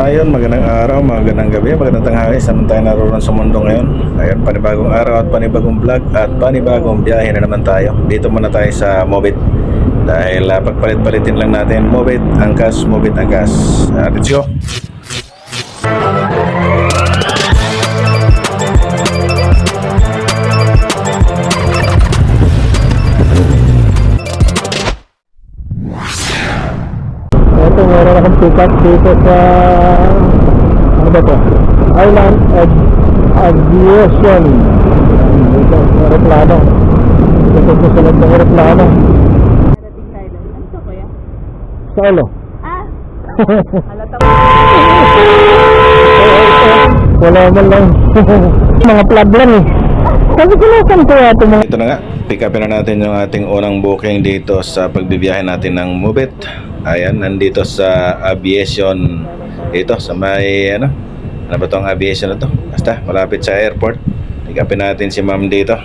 Ayun, magandang araw, magandang gabi, magandang tanghali Saan tayo naroon sa mundo ngayon? Ayun, panibagong araw at panibagong vlog At panibagong biyahe na naman tayo Dito muna tayo sa Mobit Dahil uh, pagpalit-palitin lang natin Mobit, angkas, Mobit, angkas uh, Let's go! Up dito sa ano ba to? Island Ad Aviation. Dito, aeroplano. Dito sa sulat ng aeroplano. Ano? Sa ulo. Ah! Halata Wala man lang. Mga plug lang eh. Sabi ko na saan kaya ito mga... Ito na nga, pick upin na natin yung ating unang booking dito sa pagbibiyahe natin ng Mobit Ayan, nandito sa aviation Dito sa may ano Ano ba tong aviation na to? Basta, malapit sa airport Pick upin natin si ma'am dito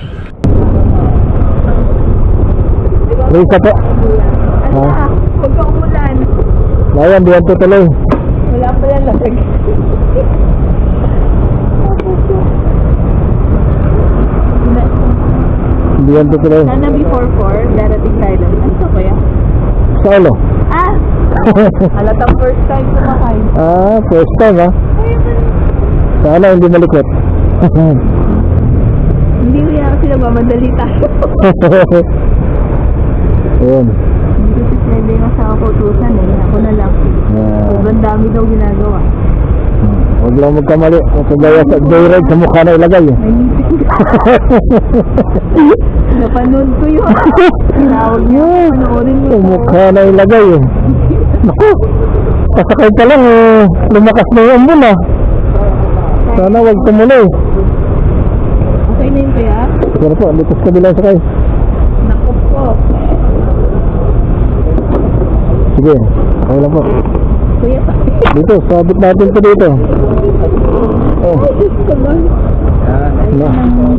Risa po. Ano Ah. Huwag ka umulan. Bayan, diyan tutuloy. Wala pa yan lasag. Diyan tutuloy. Sana before 4, darating tayo doon. Ano to kuya? Sa ulo. Ah! Halatang first time kumakain. ah, first time ha. Sana hindi malikot. Hindi kuya kasi nagmamadali tayo. Ayun. Hindi kasi pwede yung asawa ko utusan eh. Ako na lang. Ah. Sobrang dami daw ginagawa. Huwag lang magkamali. Kung kagaya sa joyride, sa mukha na ilagay. eh. Napanood ko yun. Tinawag niya. Panoorin mo. Sa mukha na ilagay. eh. Naku, pasakay pa lang eh. Lumakas na yung ambon ah. Sana huwag tumuloy. Okay na yun kuya? Siguro po, dito sa kabilang sakay. Naku po. Sige, okay lang po. Kuya pa. Dito, sabit natin po dito. Oh. Na,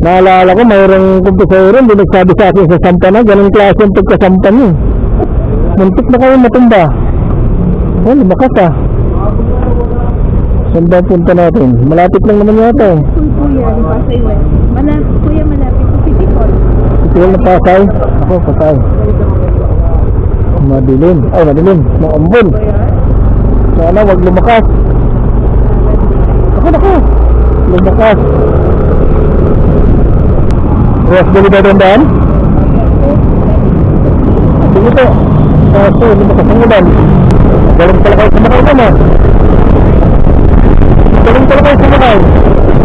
naalala ko, mayroong kumpisero, hindi nagsabi sa akin sa sampa na, ganun klase yung pagkasampa niyo. Muntik na kayo matumba. Oh, lumakas ah. Saan ba punta natin? Malapit lang naman yata eh. Kuya, di Pasay West. Malapit, kuya malapit sa City Hall. Ito na pasay. Ako, pasay. Madilim. Ay, madilim. Maambon. Sana wag lumakas. Ako, ako. Lumakas. Ruas Boulevard ang daan? Sige po. Kaso, lumakas ang ulan. Galing pala kayo sumakay ko na. Galing pala kayo sumakay.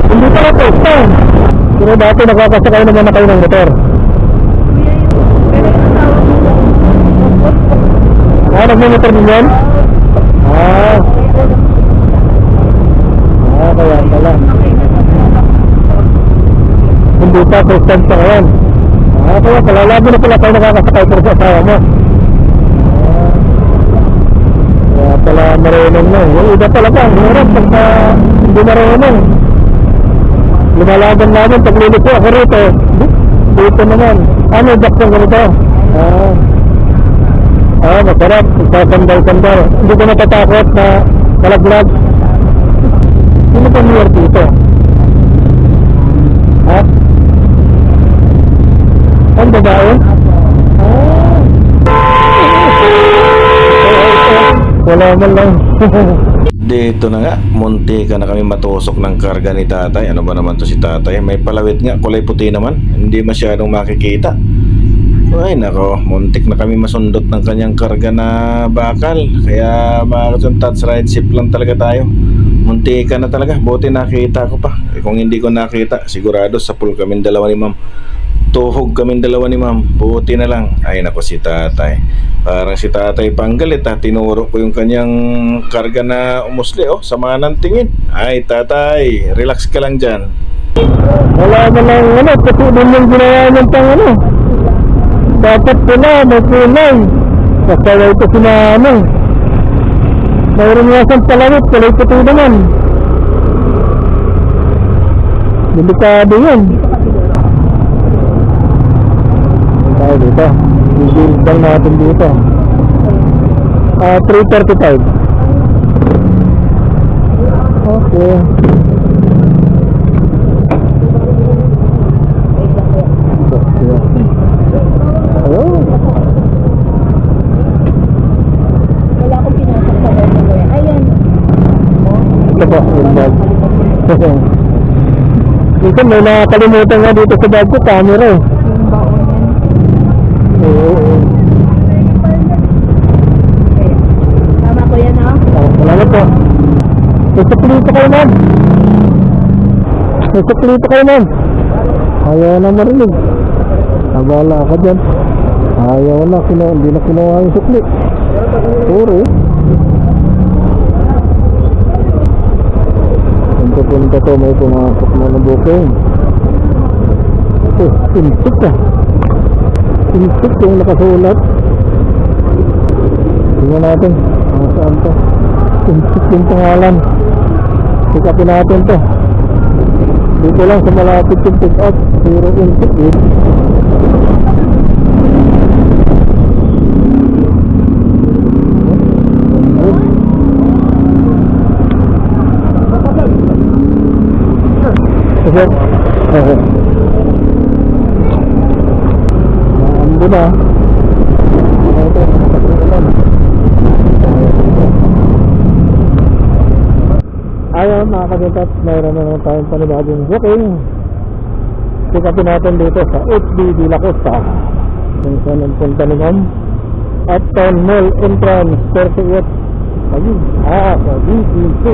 Hindi pala first time. Pero dati nakakasakay naman na kayo ng motor. Ah, nagmumotor din yan? Ah. Ah, kaya pala. Hindi pa, first time pa ngayon. Ah, kaya pala, lagi na pala kayo nakakasakay pero sa asawa mo. Ah. Kaya pala marunong na. Yung iba talaga, ang hirap pagka hindi marunong. Lumalaban namin, pag liliko ako rito, dito naman. Ano, Jackson ganito? Ah. Ah, masarap. Sasandal-sandal. Hindi ko natatakot na malaglag. Sino ba mayor dito? Ha? Ang babae? Wala man lang. Dito na nga, munti ka na kami matusok ng karga ni tatay. Ano ba naman to si tatay? May palawit nga, kulay puti naman. Hindi masyadong makikita. Ay nako, muntik na kami masundot ng kanyang karga na bakal. Kaya mga kasong touch ride ship lang talaga tayo. Munti ka na talaga, buti nakita ko pa. Eh, Kung hindi ko nakita, sigurado sa pool kami dalawa ni ma'am Tuhog kami dalawa ni ma'am Buti na lang Ay nako si tatay Parang si tatay panggalit ha Tinuro ko yung kanyang karga na umusli oh Sama ng tingin Ay tatay Relax ka lang dyan Wala man lang ano, kasi din yung ginawa niyang pang ano. Dapat pula, may kulay. Kasaway ko si ano. Mayroon nga siyang palawit, kulay puti naman. Delikado yun. Tayo dito. Bibilis lang natin dito. Ah, 335. Okay. Ito po, yung bag. Dito may nakakalimutan nga dito sa bag ko, camera eh. Yung baon yan. Oo, oo. Okay. Tama ko yan, no? Salamat po. May suklito kayo, ma'am. May suklito kayo, ma'am. Ayaw na marinig. Nabala ka dyan. Ayaw na, kinu hindi na kinuha yung sukli. Puro. Punta punta to, may pumasok na ng booking. Oh, insik ah. Insik yung nakasulat. Tingnan natin. Mga saan to? Insik yung pangalan. Pick upin natin to. Dito lang sa malapit yung pick up. Zero insik eh. Kasi, okay. Ando na. Ito, nakasulat. Ayaw mga kabitat, mayroon na naman tayong panibagong booking. Pick natin dito sa HB De La Costa. Kung saan ang punta ni Ma'am. Uptown Mall Entrance 38. Ayun, ah, sa BGC.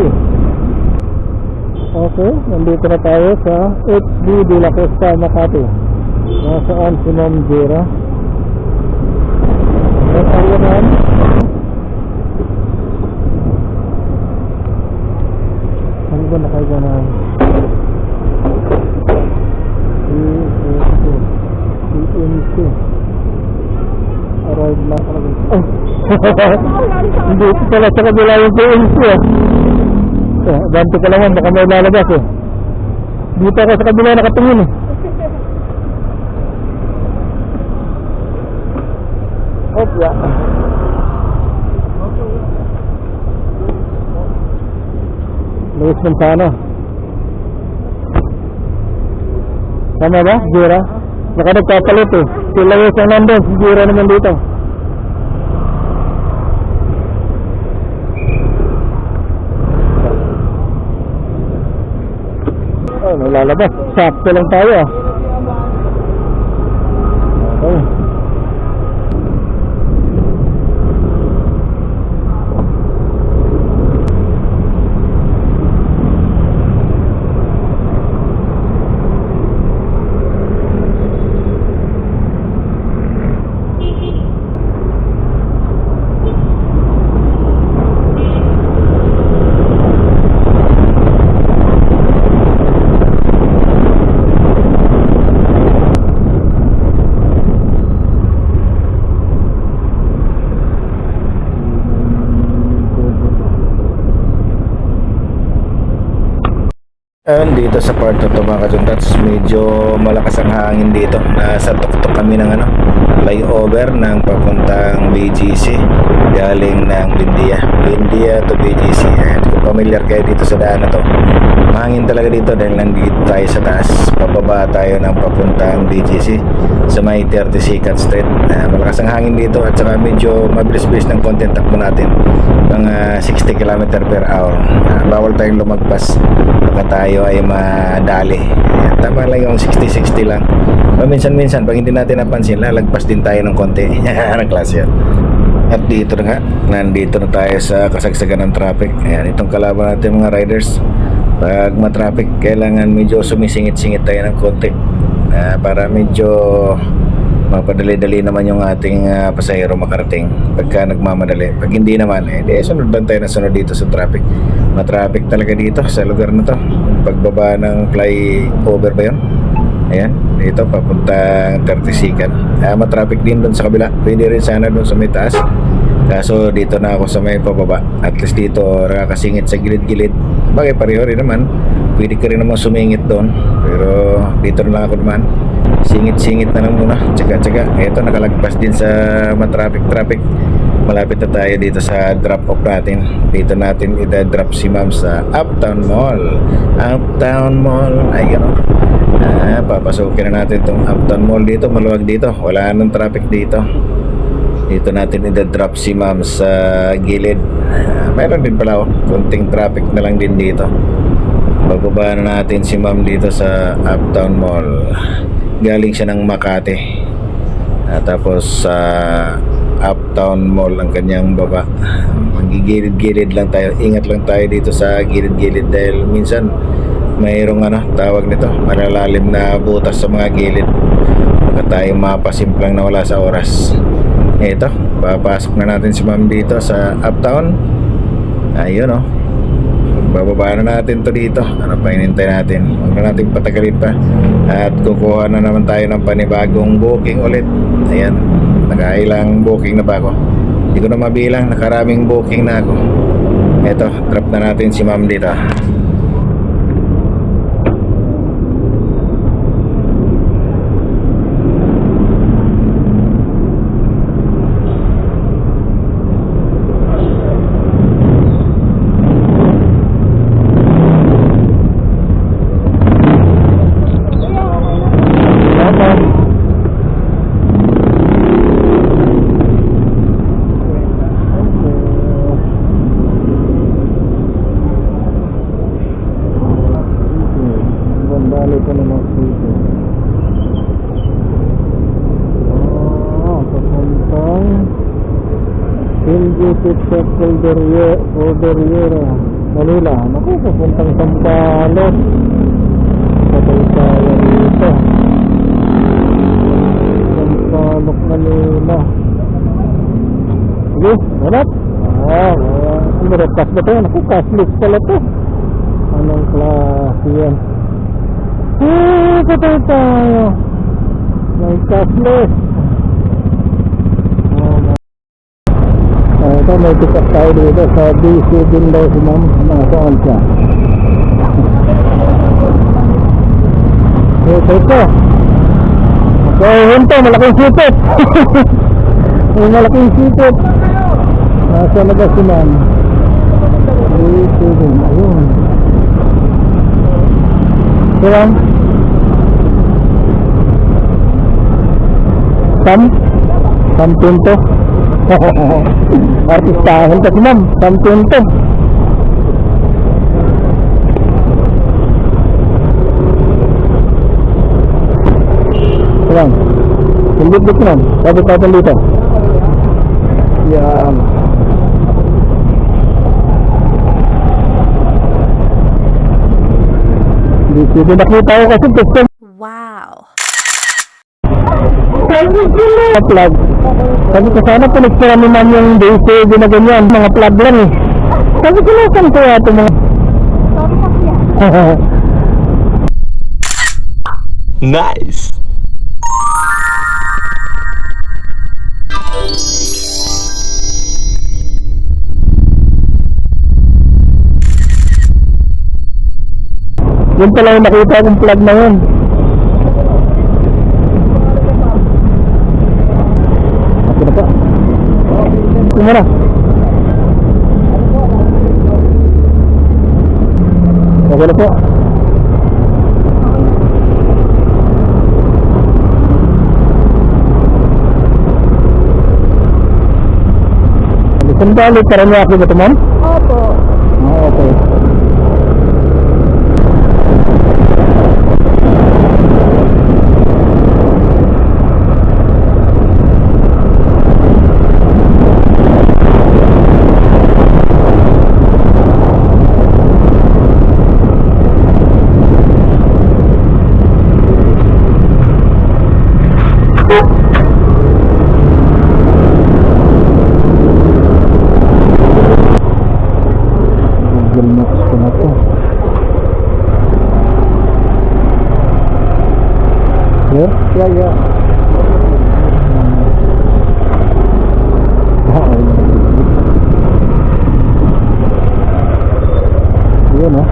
Okay, nandito na tayo sa HB De Costa, Makati. Nasaan si Ma'am Jera? Saan tayo ma'am? Ano ba nakaiba na? ESC EMC Arrive na ako Oh! Hindi ito pala sa kabila yung PMC ah. Eh, banti ka lang baka may lalabas eh. Dito ako sa kabila nakatingin eh. Oh, yeah. Luis Montano. Tama ba, Jira? Baka nagpapalit eh. Si Luis ang nandun, si Jira naman dito. Oh, nalalabas. Sakto lang tayo ah. Okay. Ayun, dito sa part to mga kajuntats, medyo malakas ang hangin dito. Nasa tuktok kami ng ano, flyover ng papuntang BGC galing ng Bindia. Bindia to BGC. Ayan, kung familiar kayo dito sa daan na to, mahangin talaga dito dahil nandito tayo sa taas. Pababa tayo ng papuntang BGC sa may 32nd Street. Ah, malakas ang hangin dito at saka medyo mabilis-bilis ng konti ang takbo natin. Mga 60 km per hour. Ah, bawal tayong lumagpas. Baka tayo ay madali. Ayan, tama lang yung 60-60 lang. Paminsan-minsan, pag hindi natin napansin, lalagpas din tayo ng konti. Anong klase yan? At dito na nga, nandito na tayo sa kasagsagan ng traffic. Ayan, itong kalaban natin mga riders. Pag matraffic, kailangan medyo sumisingit-singit tayo ng konti. Ah, para medyo mapadali-dali naman yung ating ah, pasahero makarating pagka nagmamadali. Pag hindi naman, eh, di, sunod lang tayo na sunod dito sa traffic. Matraffic talaga dito sa lugar na to. Pagbaba ng flyover ba yun? Ayan, dito papuntang 30 Ah, matraffic din doon sa kabila. Pwede rin sana doon sa may taas. Kaso dito na ako sa may pababa. At least dito nakakasingit sa gilid-gilid. Bagay pareho rin naman. Pwede ka rin naman sumingit doon. Pero dito na lang ako naman. Singit-singit na lang muna. Tsaka-tsaka. Ito nakalagpas din sa matraffic-traffic. Malapit na tayo dito sa drop off natin. Dito natin ida-drop si ma'am sa Uptown Mall. Uptown Mall. Ayun. Ah, papasukin na natin tong Uptown Mall dito. Maluwag dito. Wala nang traffic dito. Dito natin ida-drop si ma'am sa gilid. Ah, meron din pala oh. Kunting traffic na lang din dito. Bababa na natin si ma'am dito sa Uptown Mall. Galing siya ng Makati. Ah, tapos sa Uptown Mall ang kanyang baba. Magigilid-gilid lang tayo. Ingat lang tayo dito sa gilid-gilid dahil minsan mayroong ano, tawag nito, malalalim na butas sa mga gilid. Baka tayo mapasimplang na wala sa oras. Ito, papasok na natin si ma'am dito sa Uptown. Ayun oh. Bababa na natin to dito. Ano pa hinintay natin? Huwag na natin patagalin pa. At kukuha na naman tayo ng panibagong booking ulit. Ayan. Nakailang booking na ba ako? Hindi ko na mabilang. Nakaraming booking na ako. Eto, drop na natin si ma'am dito. Bali ko na ng sito. Ah, papuntang Sa Cordillera, Cordillera, Manila. Naku, papuntang Sampaloc. Patay tayo dito. Sampaloc, Manila. Sige, harap. Ah. Ano rin, pass ba ito? Naku, cashless pala ito. Anong klase yan? Eh, patay tayo. May cashless. Oh, my. Ah, ito, may pick up tayo dito sa BC din daw si ma'am. Nasaan siya? Ito, ito. Okay, hinto, malaking sipit. may malaking sipit. Nasa na ba si ma'am? BC din, ayun. Ito lang. Sam? Sam Pinto? Artistahan kasi ma'am. Sam Pinto. Ito lang. Sundit-dit ma'am. Sabi tayo dito. Yan. Hindi sige nakita ko kasi gusto Wow. plug. Sabi ko sana pinagtira ni ma'am yung DCD na ganyan, mga plug lang eh. Sabi ko nasan ko ito mga... Nice. yun pala yung nakita kong plug na yun. Ako na po. Ito mo na. Okay na po. Isang balik, karanyaki ba ito, ma'am? Opo. Ah, okay. Google Maps ko na to. Yeah? Yeah, yeah. Ah. Yun ah.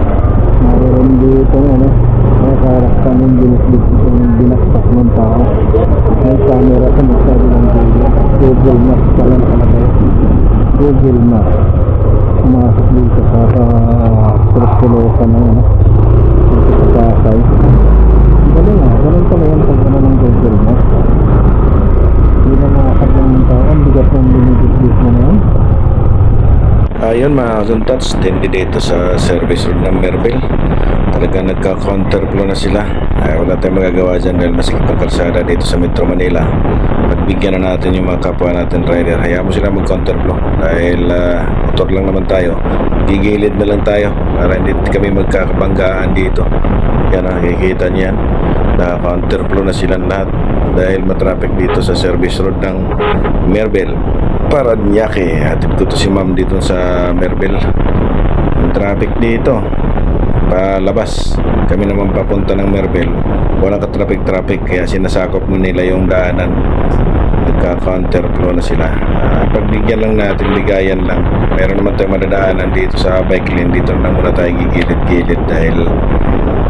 Mayroon dito ano. nakaraktan yung binisbis yung binaktak ng tao. May camera sa magsabi ng Google. Google Maps pala nakalagay. Google Maps. Pumasok dito sa uh, Kristolosa na yun. Dito sa Pasay. Galing ah. Galing pala yan pag ano ng Google Maps. Hindi na makakabang ng tao. Ang bigat ng binibis mo na yan. Ayun mga kasuntats, tindi dito sa service road ng Merville. Talaga nagka-counterflow na sila. Ay, wala tayong magagawa dyan dahil masikip ang kalsada dito sa Metro Manila. Pagbigyan na natin yung mga kapwa natin rider. Hayaan mo sila mag-counterflow dahil ah, motor lang naman tayo. Gigilid na lang tayo para hindi kami magkakabanggaan dito. Yan ang nakikita niyan. Naka-counterflow na silang lahat dahil matraffic dito sa service road ng Merville. Paranaque. Hatid ko to si ma'am dito sa Merville. Ang traffic dito. Palabas. Kami naman papunta ng Merville. Walang ka-traffic-traffic kaya sinasakop mo nila yung daanan. Nagka-counterflow na sila. Ah, pagbigyan lang natin, bigayan lang. Meron naman tayong madadaanan dito sa bike lane. Dito na muna tayo gigilid-gilid dahil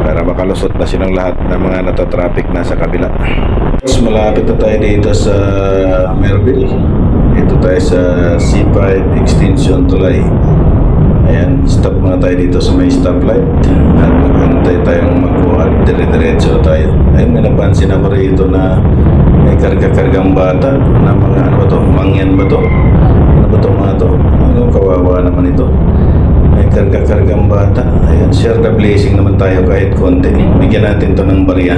para makalusot na silang lahat ng mga natatraffic na sa kabila. Mas malapit na tayo dito sa Merville. Ito tayo sa C5 Extension Tulay. Muna tayo dito sa may stoplight. At maghantay tayong magkuha. Dire-diretso tayo. Ayun, may napansin ako rito na may karga-kargang bata na mga ano ba to? Mangyan ba to? Ano ba to mga to? Ano, kawawa naman ito. May karga-kargang bata. Ayan, share the blessing naman tayo kahit konti. Bigyan natin to ng barya.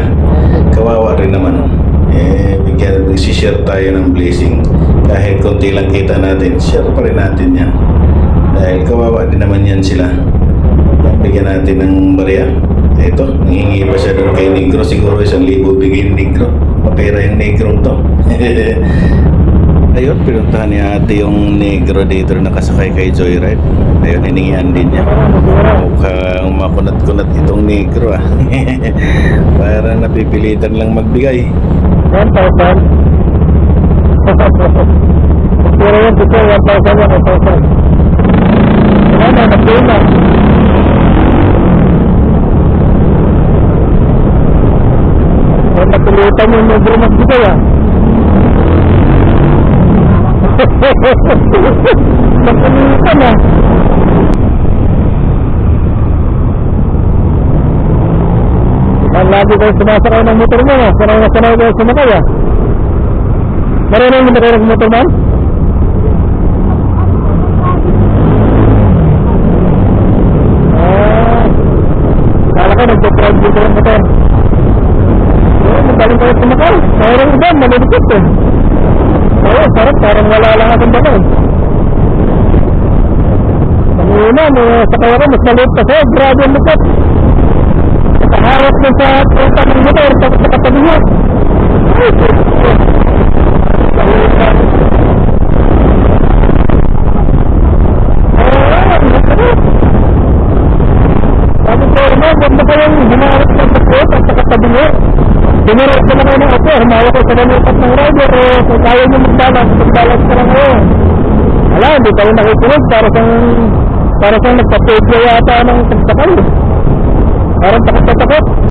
Kawawa rin naman. Eh, bigyan, share tayo ng blessing. Kahit konti lang kita natin, share pa rin natin yan. Dahil kawawa din naman yan sila. Yan, Bigyan natin ng barya. Ito, nangingi pa siya doon kay Negro. Siguro isang libo bigyan ni Negro. Mapera yung Negro to. Ayun, pinuntahan ni ate yung negro dito na nakasakay kay Joyride. Ayun, hiningihan din niya. Mukhang makunat-kunat itong negro ah. Parang napipilitan lang magbigay. 1,000. Pero yan, dito, 1,000 yan, 1,000. Wala na, nag-pay na. Kaya napilitan yung negro magbigay ah. Napilitan ah. Ang lagi kayo sumasakay ng motor mo, sanay na sanay kayo sumakay ah. Marunong mo na motor man? Kala ko nagpo-prod dito ng motor. Oo, magaling kayo sumakay. Mayroong iba, malulukot eh. Oo, sarap, parang wala lang akong eh. Kanina, may sakay ako, mas maliit sa'yo, grabe ang lukot. Nakaharap mo sa puta ng motor, tapos nakatabi niya. Sabi huwag mo kayong hinarap ng sakot at nakatabi niya. Dinirap ko na kayo ng ako, humawak ko sa nalupat ng rider, eh, kung kaya niyo magbalance, magbalance ka lang kayo. Wala, hindi kayo nakikinig, para sang, para sang nagpa-fake yata ng pagsakay. Parang takot na takot.